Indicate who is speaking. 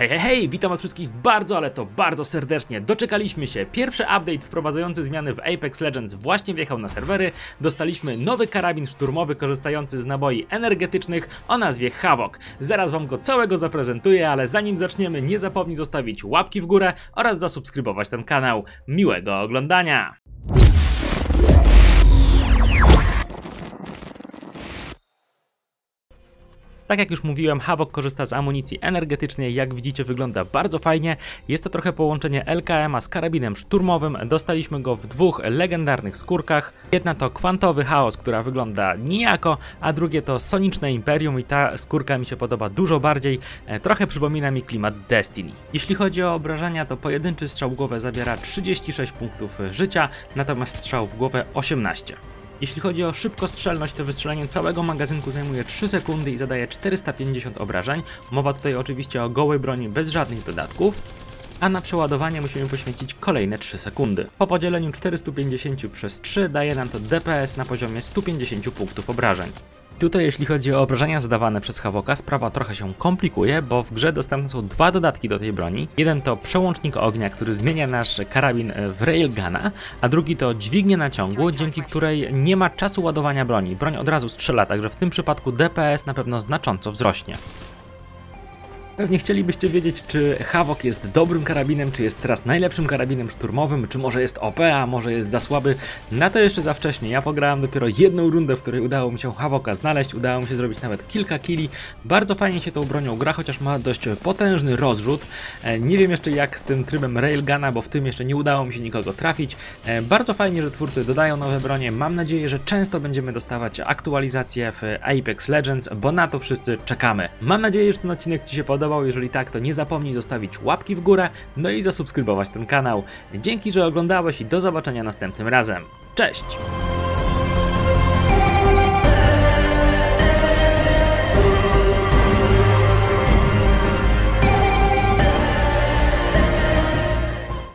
Speaker 1: Hej, hej, hej, witam was wszystkich bardzo, ale to bardzo serdecznie. Doczekaliśmy się. Pierwszy update wprowadzający zmiany w Apex Legends właśnie wjechał na serwery. Dostaliśmy nowy karabin szturmowy korzystający z naboi energetycznych o nazwie Havok. Zaraz wam go całego zaprezentuję, ale zanim zaczniemy nie zapomnij zostawić łapki w górę oraz zasubskrybować ten kanał. Miłego oglądania! Tak jak już mówiłem, Havok korzysta z amunicji energetycznej, jak widzicie wygląda bardzo fajnie. Jest to trochę połączenie LKM-a z karabinem szturmowym. Dostaliśmy go w dwóch legendarnych skórkach. Jedna to kwantowy chaos, która wygląda nijako, a drugie to soniczne imperium i ta skórka mi się podoba dużo bardziej. E, Trochę przypomina mi klimat Destiny. Jeśli chodzi o obrażenia, to pojedynczy strzał w głowę zabiera 36 punktów życia, natomiast strzał w głowę 18. Jeśli chodzi o szybkostrzelność, to wystrzelenie całego magazynku zajmuje 3 sekundy i zadaje 450 obrażeń. Mowa tutaj oczywiście o gołej broni bez żadnych dodatków. A na przeładowanie musimy poświęcić kolejne 3 sekundy. Po podzieleniu 450 przez 3 daje nam to DPS na poziomie 150 punktów obrażeń. Tutaj jeśli chodzi o obrażenia zadawane przez Havoka, sprawa trochę się komplikuje, bo w grze dostępne są dwa dodatki do tej broni. Jeden to przełącznik ognia, który zmienia nasz karabin w railguna, a drugi to dźwignię naciągu, dzięki której nie ma czasu ładowania broni. Broń od razu strzela, także w tym przypadku DPS na pewno znacząco wzrośnie. Pewnie chcielibyście wiedzieć, czy Havok jest dobrym karabinem, czy jest teraz najlepszym karabinem szturmowym, czy może jest OP, a może jest za słaby. Na to jeszcze za wcześnie. Ja pograłem dopiero jedną rundę, w której udało mi się Havoka znaleźć, udało mi się zrobić nawet kilka killi. Bardzo fajnie się tą bronią gra, chociaż ma dość potężny rozrzut. E, Nie wiem jeszcze jak z tym trybem Railguna, bo w tym jeszcze nie udało mi się nikogo trafić. E, Bardzo fajnie, że twórcy dodają nowe bronie. Mam nadzieję, że często będziemy dostawać aktualizacje w Apex Legends, bo na to wszyscy czekamy. Mam nadzieję, że ten odcinek Ci się podobał. Jeżeli tak, to nie zapomnij zostawić łapki w górę, no i zasubskrybować ten kanał. Dzięki, że oglądałeś i do zobaczenia następnym razem. Cześć!